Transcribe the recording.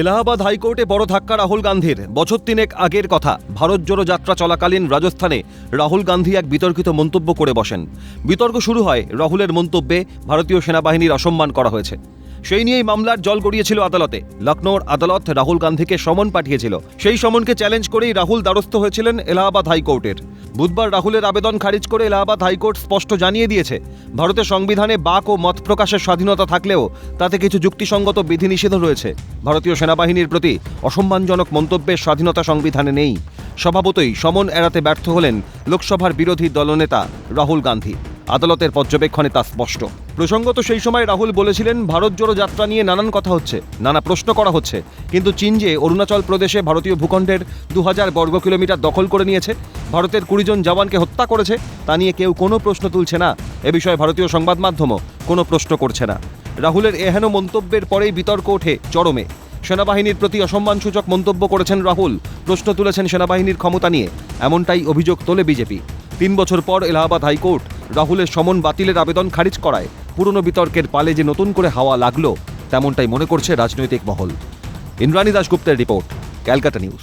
এলাহাবাদ হাইকোর্টে বড় ধাক্কা রাহুল গান্ধীর। বছর তিনেক আগের কথা। ভারত জোড়ো যাত্রা চলাকালীন রাজস্থানে রাহুল গান্ধী এক বিতর্কিত মন্তব্য করে বসেন। বিতর্ক শুরু হয় রাহুলের মন্তব্যে ভারতীয় সেনাবাহিনীর অসম্মান করা হয়েছে। সেই নিয়েই মামলার জল গড়িয়েছিল আদালতে। লখনৌর আদালত রাহুল গান্ধীকে সমন পাঠিয়েছিল। সেই সমনকে চ্যালেঞ্জ করেই রাহুল দ্বারস্থ হয়েছিলেন এলাহাবাদ হাইকোর্টের। বুধবার রাহুলের আবেদন খারিজ করে এলাহাবাদ হাইকোর্ট স্পষ্ট জানিয়ে দিয়েছে, ভারতের সংবিধানে বাক ও মত প্রকাশের স্বাধীনতা থাকলেও তাতে কিছু যুক্তিসঙ্গত বিধিনিষেধ রয়েছে। ভারতীয় সেনাবাহিনীর প্রতি অসম্মানজনক মন্তব্যের স্বাধীনতা সংবিধানে নেই। স্বভাবতই সমন এড়াতে ব্যর্থ হলেন লোকসভার বিরোধী দলনেতা রাহুল গান্ধী। আদালতের পর্যবেক্ষণে তা স্পষ্ট। প্রসঙ্গত সেই সময় রাহুল বলেছিলেন, ভারত জোড়ো যাত্রা নিয়ে নানান কথা হচ্ছে, নানা প্রশ্ন করা হচ্ছে। কিন্তু চীন যে অরুণাচল প্রদেশে ভারতীয় ভূখণ্ডের দু হাজার বর্গ কিলোমিটার দখল করে নিয়েছে, ভারতের কুড়িজন জওয়ানকে হত্যা করেছে, তা নিয়ে কেউ কোনো প্রশ্ন তুলছে না। এ বিষয়ে ভারতীয় সংবাদ মাধ্যমও কোনো প্রশ্ন করছে না। রাহুলের এহেন মন্তব্যের পরেই বিতর্ক ওঠে চরমে। সেনাবাহিনীর প্রতি অসম্মানসূচক মন্তব্য করেছেন রাহুল। প্রশ্ন তুলেছেন সেনাবাহিনীর ক্ষমতা নিয়ে, এমনটাই অভিযোগ তোলে বিজেপি। তিন বছর পর এলাহাবাদ হাইকোর্ট রাহুলের সমন বাতিলের আবেদন খারিজ করায় পুরনো বিতর্কের পালে যে নতুন করে হাওয়া লাগল, তেমনটাই মনে করছে রাজনৈতিক মহল। ইন্দ্রাণী দাশগুপ্তের রিপোর্ট, ক্যালকাটা নিউজ।